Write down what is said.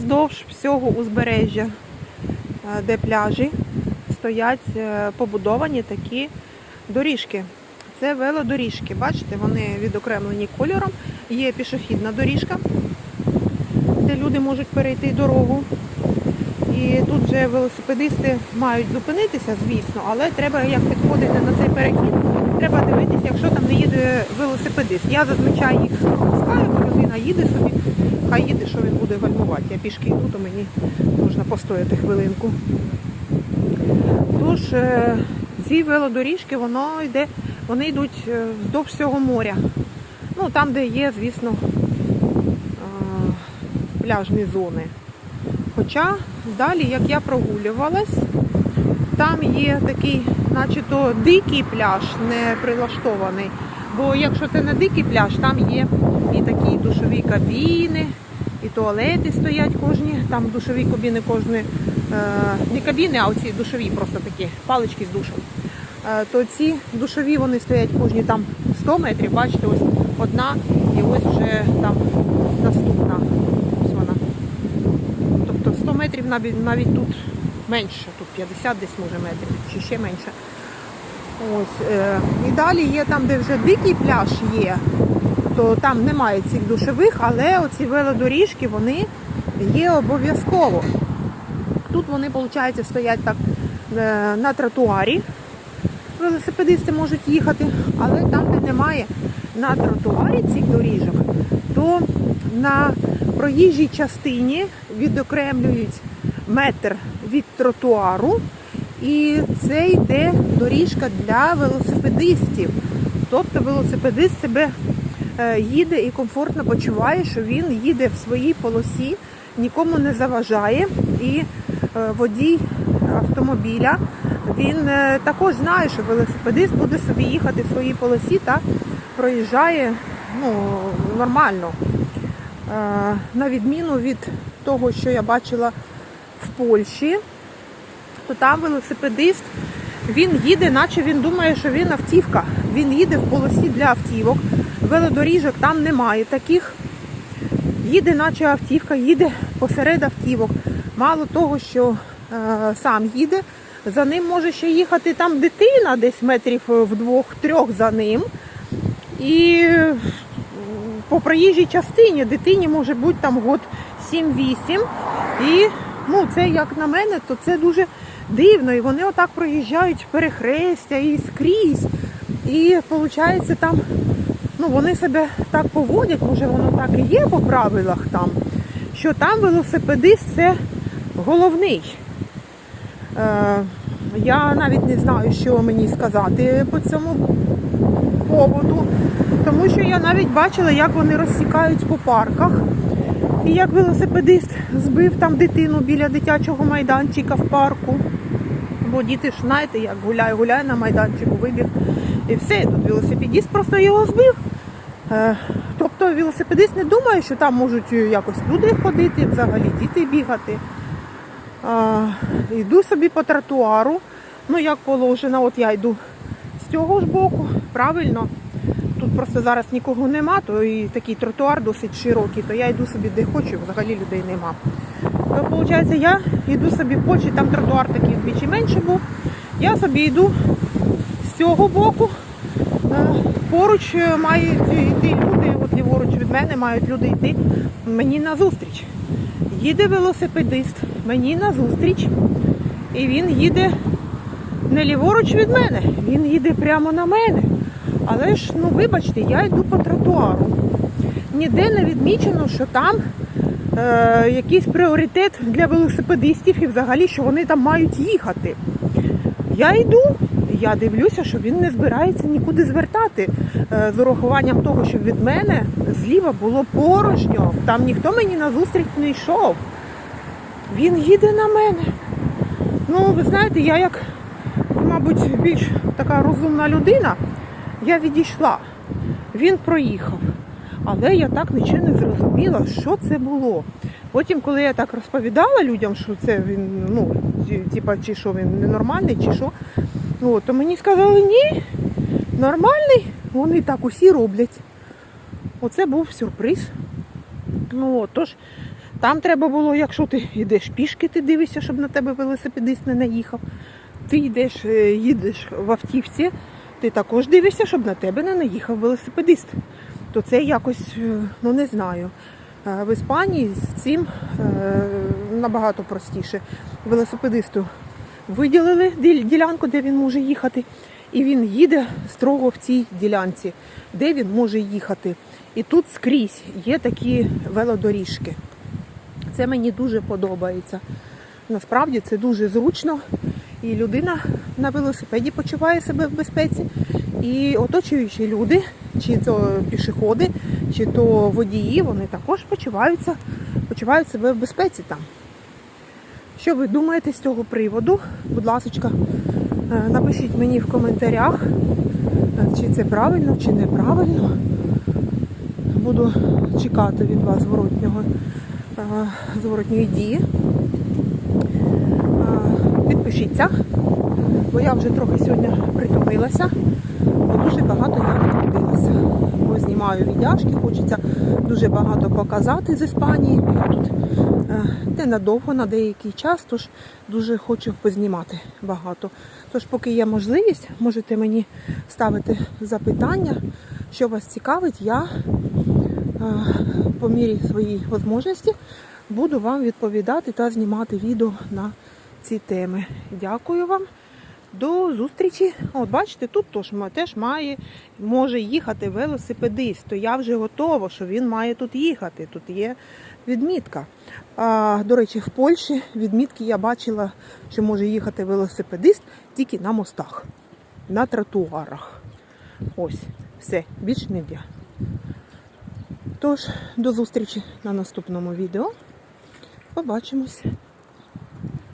вздовж всього узбережжя, е, де пляжі, стоять е, побудовані такі доріжки. Це велодоріжки. Бачите, вони відокремлені кольором. Є пішохідна доріжка, де люди можуть перейти дорогу. І тут вже велосипедисти мають зупинитися, звісно, але треба, як підходити на цей перехід, треба дивитися, якщо там не їде велосипедист. Я зазвичай їх бо людина їде собі, хай їде, що він буде гальмувати. Я пішки йду, то мені можна постояти хвилинку. Тож е, ці велодоріжки, воно йде, вони йдуть е, вздовж всього моря. Ну, там, де є, звісно, е, пляжні зони. Хоча далі, як я прогулювалась, там є такий, начебто, дикий пляж, не прилаштований. Бо якщо це не дикий пляж, там є і такі душові кабіни, і туалети стоять кожні, там душові кабіни кожні, е, не кабіни, а оці душові просто такі, палички з душем. Е, то ці душові вони стоять кожні там 100 метрів, бачите, ось одна і ось вже там наступна. Ось вона. Тобто 100 метрів навіть тут менше, тут 50 десь може метрів, чи ще менше. Ось, е, і далі є там, де вже дикий пляж є, то там немає цих душових, але оці велодоріжки вони є обов'язково. Тут вони, виходить, стоять так е, на тротуарі. Велосипедисти можуть їхати, але там, де немає на тротуарі цих доріжок, то на проїжджій частині відокремлюють метр від тротуару, і це йде доріжка для велосипедистів. Тобто велосипедист себе е, їде і комфортно почуває, що він їде в своїй полосі, нікому не заважає. І е, водій автомобіля він е, також знає, що велосипедист буде собі їхати в своїй полосі та проїжджає ну, нормально. На відміну від того, що я бачила в Польщі, то там велосипедист він їде, наче він думає, що він автівка. Він їде в полосі для автівок. Велодоріжок там немає таких. Їде, наче автівка, їде посеред автівок. Мало того, що е, сам їде, за ним може ще їхати там дитина, десь метрів в двох-трьох за ним. І по проїжджій частині дитині може бути там год 7-8. І ну, це як на мене, то це дуже дивно. І вони отак проїжджають перехрестя і скрізь. І виходить там, ну вони себе так поводять, може воно так і є по правилах там, що там велосипедист це головний. Е, я навіть не знаю, що мені сказати по цьому поводу, тому що я навіть бачила, як вони розсікають по парках. І як велосипедист збив там дитину біля дитячого майданчика в парку. Бо діти ж знаєте, як гуляє, гуляє на майданчику, вибіг і все. Тут велосипедист просто його збив. Е, Тобто велосипедист не думає, що там можуть якось люди ходити, взагалі діти бігати. Йду собі по тротуару. Ну, як положено, от я йду з цього ж боку, правильно. Тут просто зараз нікого нема, то і такий тротуар досить широкий, то я йду собі де хочу, взагалі людей нема. То виходить, я йду собі в Польщі, там тротуар такий вдвічі менше був. Я собі йду з цього боку. Е, Поруч е, мають йти люди, от ліворуч від мене мають люди йти мені назустріч. Їде велосипедист мені назустріч, і він їде не ліворуч від мене, він їде прямо на мене. Але ж, ну вибачте, я йду по тротуару. Ніде не відмічено, що там е, якийсь пріоритет для велосипедистів і взагалі, що вони там мають їхати. Я йду, я дивлюся, що він не збирається нікуди звертати е, з урахуванням того, що від мене зліва було порожньо. Там ніхто мені на зустріч не йшов. Він їде на мене. Ну, ви знаєте, я як, мабуть, більш така розумна людина, я відійшла. Він проїхав. Але я так нічого не зрозуміла, що це було. Потім, коли я так розповідала людям, що це він, ну, типа, чи що він ненормальний, чи що, ну, то мені сказали, ні, нормальний, вони так усі роблять. Оце був сюрприз. Ну, от, тож, Там треба було, якщо ти йдеш пішки, ти дивишся, щоб на тебе велосипедист не наїхав. Ти йдеш, е, їдеш в автівці, ти також дивишся, щоб на тебе не наїхав велосипедист. То це якось, е, ну не знаю. Е, В Іспанії з цим е, набагато простіше. Велосипедисту виділили ділянку, де він може їхати, і він їде строго в цій ділянці, де він може їхати. І тут скрізь є такі велодоріжки. Це мені дуже подобається. Насправді це дуже зручно, і людина на велосипеді почуває себе в безпеці. І оточуючі люди, чи то пішоходи, чи то водії, вони також почуваються, почувають себе в безпеці там. Що ви думаєте з цього приводу? Будь ласка, е, напишіть мені в коментарях, е, чи це правильно, чи неправильно. Буду чекати від вас зворотнього, е, зворотньої дії. Підпишіться, бо я вже трохи сьогодні притомилася, бо дуже багато я трудилася. Бо знімаю віддяшки, хочеться дуже багато показати з Іспанії. Я тут е, ненадовго, на деякий час, тож дуже хочу познімати багато. Тож, поки є можливість, можете мені ставити запитання, що вас цікавить, я е, по мірі своїй можливості буду вам відповідати та знімати відео на ці теми. Дякую вам. До зустрічі. От бачите, тут теж, теж має, може їхати велосипедист. То я вже готова, що він має тут їхати. Тут є відмітка. А, до речі, в Польщі відмітки я бачила, що може їхати велосипедист тільки на мостах, на тротуарах. Ось, все, більш ніде. Тож, до зустрічі на наступному відео. Побачимось.